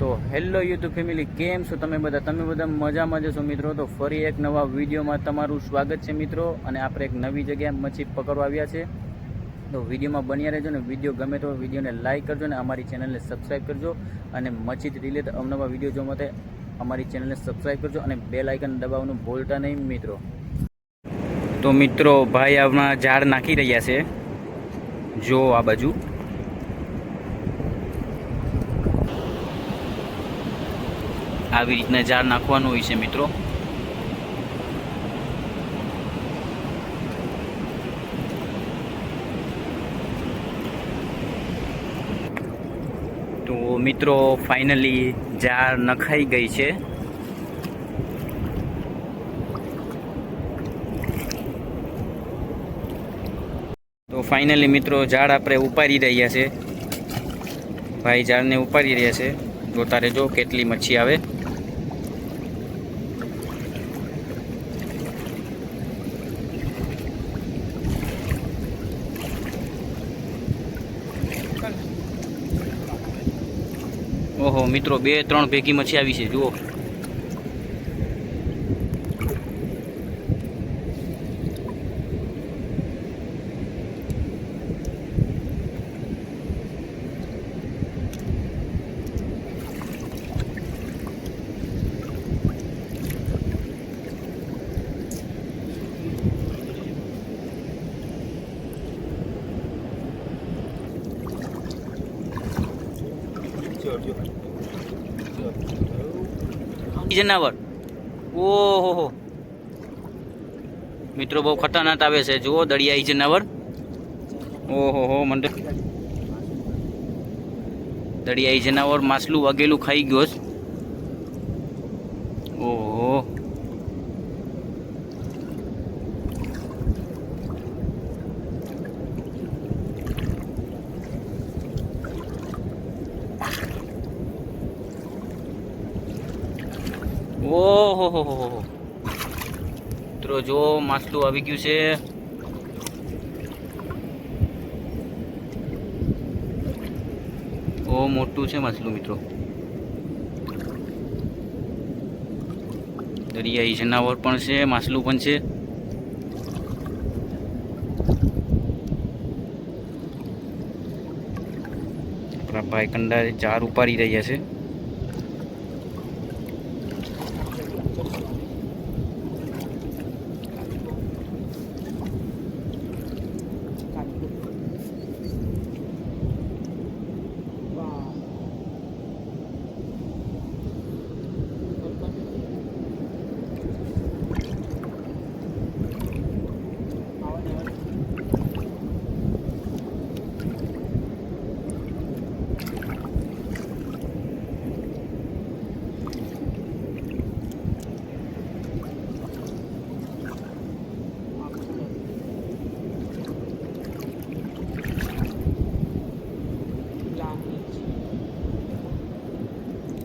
તો hello YouTube family, કેમ છો તમે બધા? તમે બધા મજામાં જશો મિત્રો? તો ફરી એક નવા વિડીયોમાં તમારું સ્વાગત છે મિત્રો, અને આપણે એક નવી જગ્યાએ મચ્છી પકડવા આવ્યા છે. તો વિડીયોમાં બન્યા રહેજો ને, વીડિયો ગમે તો વિડીયોને લાઇક કરજો ને, અમારી ચેનલને સબસ્ક્રાઈબ કરજો, અને મચ્છી રિલેટ અવનવા વીડિયો જોવા માટે અમારી ચેનલને સબસ્ક્રાઈબ કરજો, અને બે લાઇકન દબાવવાનું ભૂલતા નહીં મિત્રો. તો મિત્રો, ભાઈ આમાં ઝાડ નાખી રહ્યા છે. જો આ બાજુ. આવી રીતના ઝાડ નાખવાનું હોય છે, મિત્રો. તો મિત્રો ફાઇનલી ઝાડ નખાઈ ગઈ છે. તો ફાઇનલી મિત્રો ઝાડ આપણે ઉપાડી રહ્યા છે. ભાઈ ઝાડને ઉપાડી રહ્યા છે. જોતા રહેજો કેટલી મચ્છી આવે. ઓહો મિત્રો બે ત્રણ ભેગી મચ્છી આવી છે જુઓ. જનાવર ઓહો મિત્રો બહુ ખતરનાક આવે છે. જુઓ દરિયાઈ જનાવર ઓહો હો તો દરિયાઈ જનાવર માછલું વગેલું ખાઈ ગયો છે ઓહો ઓહો હો હો મિત્રો, જો માછલું આવી ગયું છે. ઓ મોટું છે માછલું, મિત્રો. દરિયાઈ જનાવર પણ છે, માછલું પણ છે. આપણા ભાઈ કંડા ચાર ઉપાડી રહ્યા છે.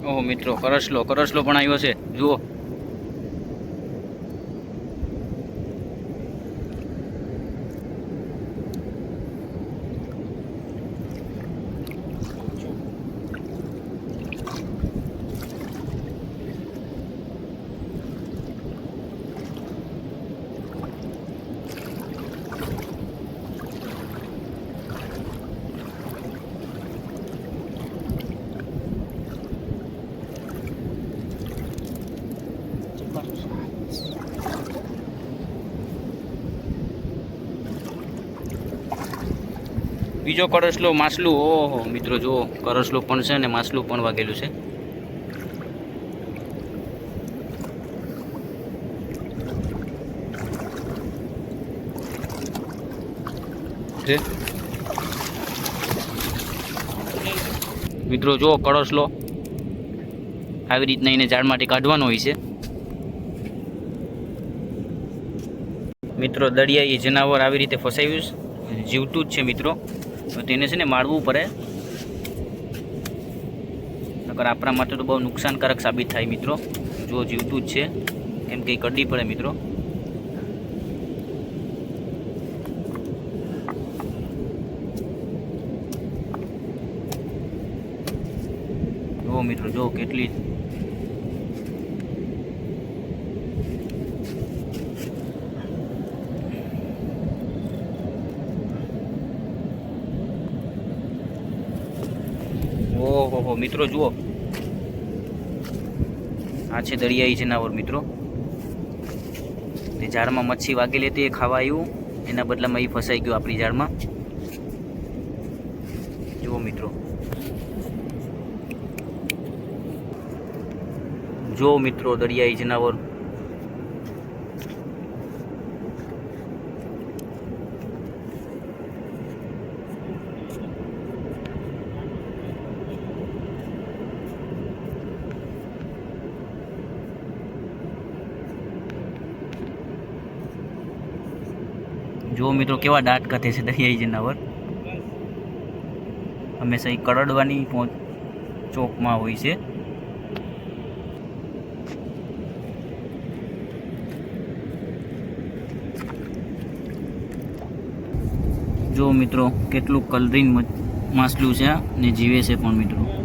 ઓહો મિત્રો કરસલો કરસલો પણ આવ્યો છે. જુઓ. બીજો કરસલો માછલું, ઓહો, મિત્રો, જુઓ કરસલો પણ છે અને માછલું પણ વાગેલું છે. મિત્રો, જુઓ કળસલો આવી રીતના એને ઝાડમાંથી કાઢવાનો હોય છે. મિત્રો, દરિયાઈ જનાવર આવી રીતે ફસાવ્યું જીવતું જ છે, મિત્રો. તો તેને છે ને માળવું પડે. નકર આપણા માટે તો બહુ નુકસાનકારક સાબિત થાય મિત્રો. જો જીવતું જ છે. કેમ કે ઈ પડે મિત્રો. મિત્રો જો કેટલી ઓહો મિત્રો, જુઓ. આ છે દરિયાઈ જનાવર, મિત્રો. તે ઝાડમાં મચ્છી વાગેલી હતી એ ખાવા આવ્યું એના બદલામાં એ ફસાઈ ગયું આપણી ઝાડમાં. જુઓ, મિત્રો. જો મિત્રો, દરિયાઈ જનાવર. જો મિત્રો કેવા દાંત કથે છે દરિયાઈ જનાવર. હંમેશા એ કરડવાની પહોંચ ચોકમાં હોય છે. જો મિત્રો, કેટલું કલરિંગ માછલું છે, ને જીવે છે પણ મિત્રો.